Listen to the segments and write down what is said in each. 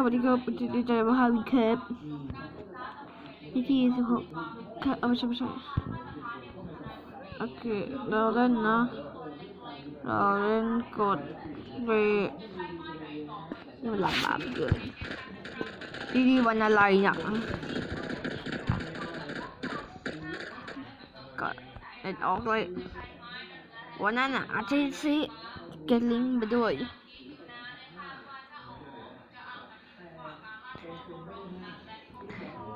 สวัสดีครับผมดีใจมากครับพี่ที่สิบหกครับเอาไม่ใช่ไม่ใช่โอเค เราเล่นนะ เราเล่นกดไปนี่มันหลำบากเกินดีดีวันอะไรเนี่ยก็เล่นออกเลยวันนั้นอะอาจจะซื้อเกลิงไปด้วย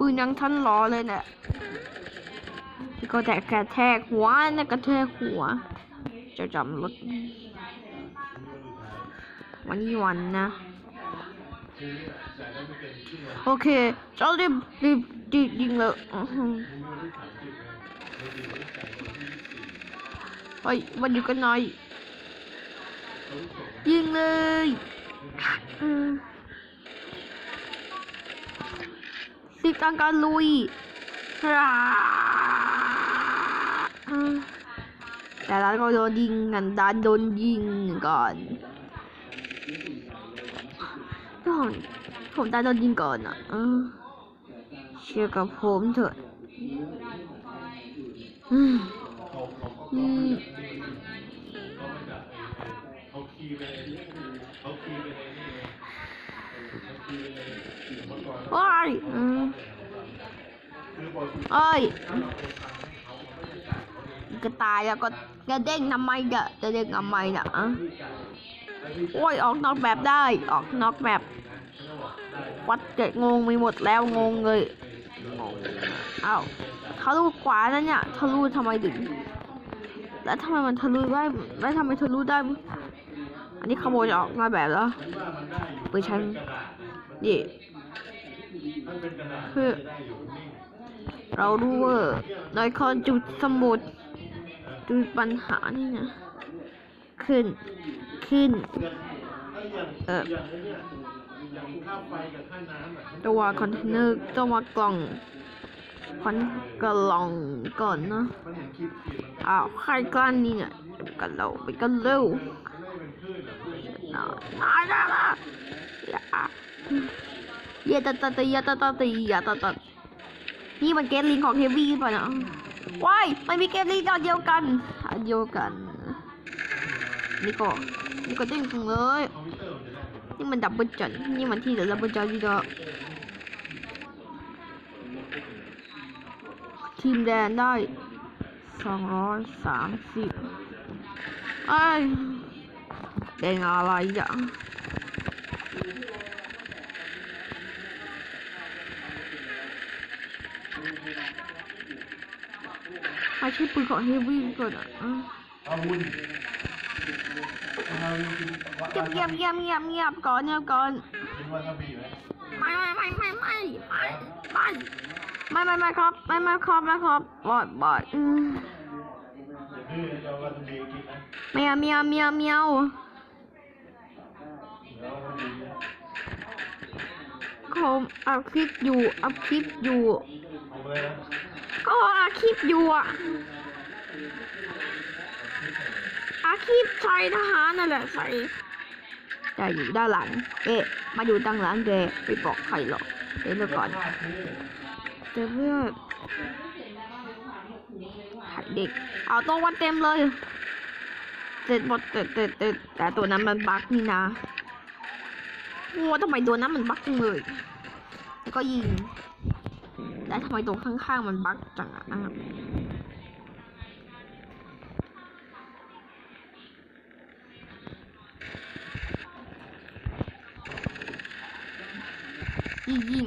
ปืนยังทันรอเลยเนี่ยก็แต่กระแทกหัวนะกระแทกหัว จะจำรถ วันนี้วันนะ โอเคจะรีบรีบรีบยิงเลยอื้อหือเฮ้ยมันอยู่กันหน่อย ยิงเลย อืมสิกางการลุยแต่ร้านก็โดนยิงกันดานโดนยิงก่อนก่อนผมได้โดนยิงก่อนอะเชื่อกับผมเถอะ เมื่อก่อนว้ายอืมคือบอลเอ้ยก็ตายแล้วก็จะเด้งทำไมเด้อจะเด้งทำไมเด้ออะโอ้ยออกนอกแบบได้ออกนอกแบบวัดเกิดงงไปหมดแล้วงงเลยงงอ้าวทะลุขวานั่นเนี่ยทะลุทำไมถึงแล้วทำไมมันทะลุได้แล้วทำไมทะลุได้ อันนี้ขโมยออกนอกแบบแล้วฉันว่ามัน คือ เราดูเว่าไโดคอนจุดสมุดจุดปัญหานี่นะ ขึ้น ขึ้น เออตัวคอนเทนเนอร์ตัวกล่องคอนกล่องก่อนนะอ้าวใครกล้านี่เนี่ยกันเราไปกันเร็วนะนะนะ ยแล้วล่ะอย่าอย่าตัดตัดอย่าตัดตัดอย่าตัดตัดนี่มันเกมลิงของเฮฟวี่ป่ะนะว้ายมันมีเกมลิงอันเดียวกันอันเดียวกัน นี่ก็นี่ก็เด้งจังเลย นี่มันดับเบิลจันนี่มันที่เดี๋ยวดับเบิลจันที่ก็ทีมแดนได้สองร้อยสามสิบไอ้ยแดงอะไรอะไม่ใช่ปืนของเฮฟวี่ก่อนอะเงียบเงียบเงียบเงียบเงียบก่อนเงียบก่อนไมไม่ไม่ไม่ไม่ไม่ไม่ไม่ไม่ไม่ครับไม่ไม่ครับไม่ครับบอดบอดอืมอย่าดื้อนะจะเมียวเมียวเมียวเมียวเดี๋ยวเอาวาซาบินะผมอัดคลิปอยู่อัดคลิปอยู่ ก็อัดคลิปอยู่อะอัดคลิปใส่ทหารนั่นแหละใส่แต่อยู่ด้านหลังเอ๊ะมาอยู่ด้านหลังแกไปบอกใครหรอกเดี๋ยวเดี๋ยวก่อนพลาดนี่เดี๋ยวเพื่อนถ่เด็ก เอาตัววันเต็มเลยเสร็จหมดแต่แต่แต่แต่ตัวนั้นมันบั๊กนี่นะโอ้ทำไมตัวนั้นมันบั๊กจังเลยแล้วก็ยิง แล้วทำไมตรงข้างๆมันบั๊กจังอะยิงยิง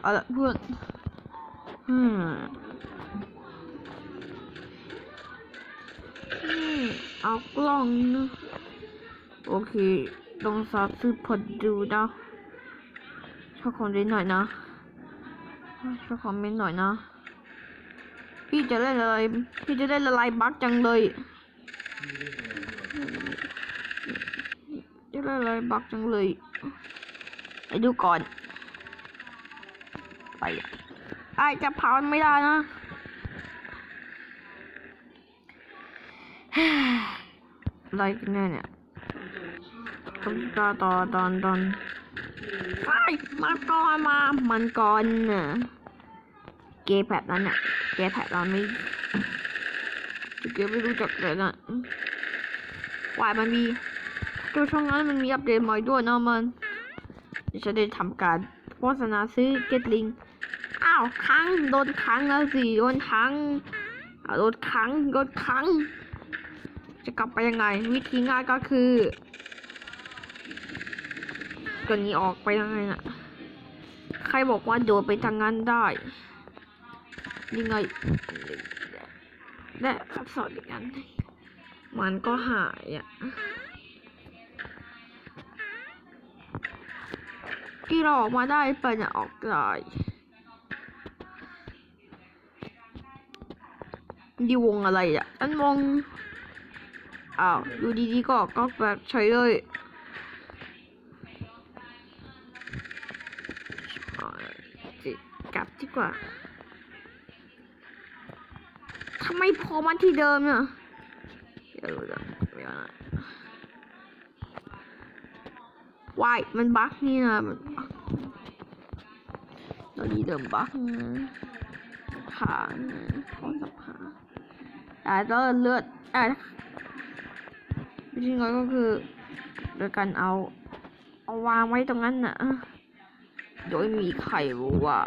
เอาละเพื่อนอืมอืมเอากล้องนะโอเคลองซับซื้อผลดูนะชอบคอมเมนต์หน่อยนะ ชอบคอมเมนต์หน่อยนะ พี่จะเล่นอะไร พี่จะเล่นอะไรบั๊กจังเลย จะเล่นอะไรบั๊กจังเลยไปดูก่อน ไปไอจะเผานไม่ได้นะอะไรกันแน่เนี่ย ทำต่อต่อตอนตอนไอ้มันก่อนมา มันก่อนน่ะ เกย์แบบนั้นน่ะ เกย์แบบเราไม่เกย์ไม่รู้จักเลยนะวายมันมีเจ้าช่องนั้นมันมีอัปเดตใหม่ด้วยนะมันจะได้ทำการโฆษณาซื้อเก็ตลิง อ้าวค้างโดนค้างแล้วสิโดนค้างโดนค้างโดนค้างจะกลับไปยังไง วิธีง่ายก็คือ ตัวนี้ออกไปยังไงน่ะ ใครบอกว่าโดดไปทางนั้นได้ยังไงและขับสอนอย่างนั้นมันก็หายอะที่เราออกมาได้ไปเนี่ยออกได้ดีวงอะไรอะอันวงอ้าวอยู่ดีๆก็ก็แบบเฉยเลย ลับดีกว่าทำไมพอมันที่เดิมเนี่ยเดี๋ยวเดี๋ยวเดี๋ยวนะวายมันบั๊กนี่นะมันบั๊กตอนนี้เดิมบั๊กนะขานะขอสับขาแต่ก็เลือดอะจริงๆแล้วก็คือโดยการเอา เอาวางไว้ตรงนั้นนะโดยมีใครรู้ว่า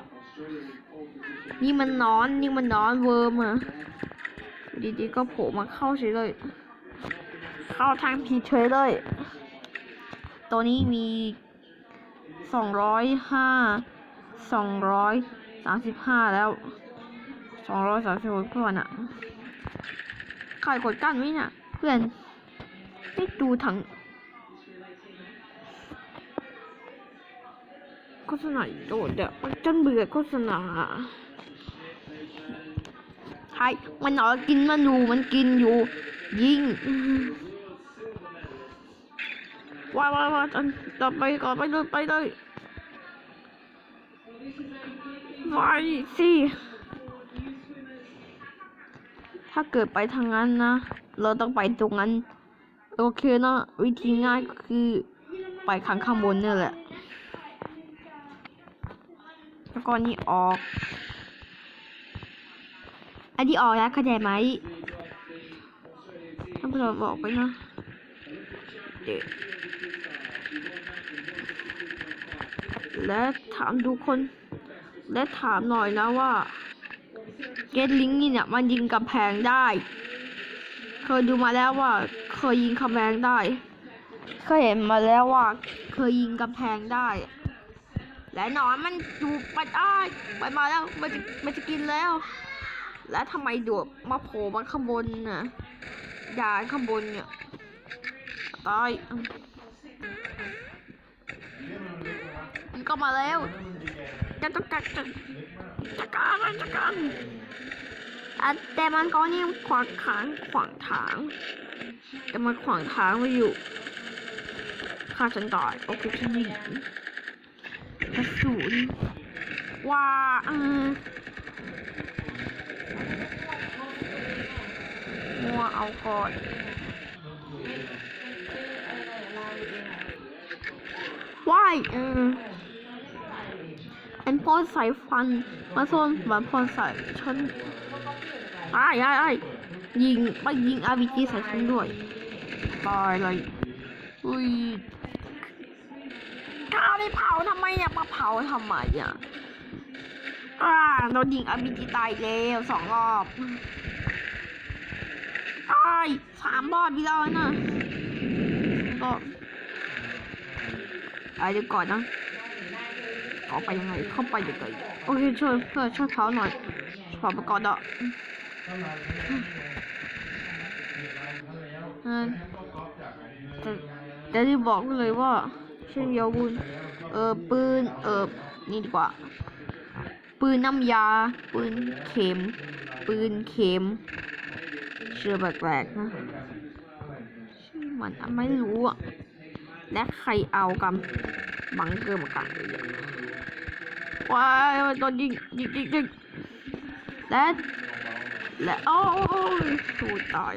นี่มันนอนนี่มันนอนเวิร์มอะดีๆก็โผล่มาเข้าเฉยเลย เข้าทางผิดเฉยเลย ตัวนี้มีสองร้อยห้าสองร้อยสามสิบห้าแล้วสองร้อยสามสิบหกเพื่อนอะใครกดกั้นไว้น่ะ เพื่อนไม่ดูถัง โฆษณาโดดอะมันจนเบื่อโฆษณาใช่มันนอนกินมันอยู่มันกินอยู่ ยิงว้ายว้ายว้ายต่อต่อไปก่อนไปเลยไปเลยไปสิถ้าเกิดไปทางนั้นนะ เราต้องไปตรงนั้น โอเคนะวิธีง่ายก็คือไปข้างข้างบนเนี่ยแหละ แล้วก็นี่ออก อันนี้ออกแล้วเข้าใจไหมท่านผู้ชมบอกไปนะเดี๋ยวและถามทุกคน และถามหน่อยนะว่าเกตลิงนี่เนี่ยมันยิงกำแพงได้ เคยดูมาแล้วว่า เคยยิงกำแพงได้ เคยเห็นมาแล้วว่า เคยยิงกำแพงได้ และหนอนมันดูไปได้ไปมาแล้วมันจะมันจะกินแล้ว และทำไมโดดมาโผล่มาข้างบนน่ะยานข้างบนเนี่ยตายมันก็มาแล้วจะต้องกัดจะจัการมันจัการแต่มันก็นี่ขวางทางขวางทางแต่มันขวางทางไว้อยู่ฆ่าฉันตายโอเคฉันยิง กระสุนว้าเออมัวเอาก่อนว้ายเออเป็นพ่อสายฟัน มาส้นมาพ่อสายฉันไอ้ไอ้ไอ้ยิงไปยิงอาร์บีจีใส่ฉันด้วยตายเลยอุ้ย ได้เผาทำไมเนี่ยมาเผาทำไมอะอ่าโดนยิงอบีจีตายแล้วสองรอบไอ้ายสามรอบพี่แล้วนะก็ไอ้เดี๋ยวก่อนนะออกไปยังไงเข้าไปยังไงโอเคช่วยเพื่อช่วยเขาหน่อยขอประกอบอะเออแต่แต่ที่บอกเลยว่าเช่นเดียวกุน เออปืนเออนี่ดีกว่า ปืนน้ำยา ปืนเข็ม ปืนเข็ม เชื่อแปลกๆนะชื่อมันไม่รู้อะและใครเอากำบังเกอร์มากันว้ายมันโดนยิงยิงยิงยิงและและโอ้ยสูตาย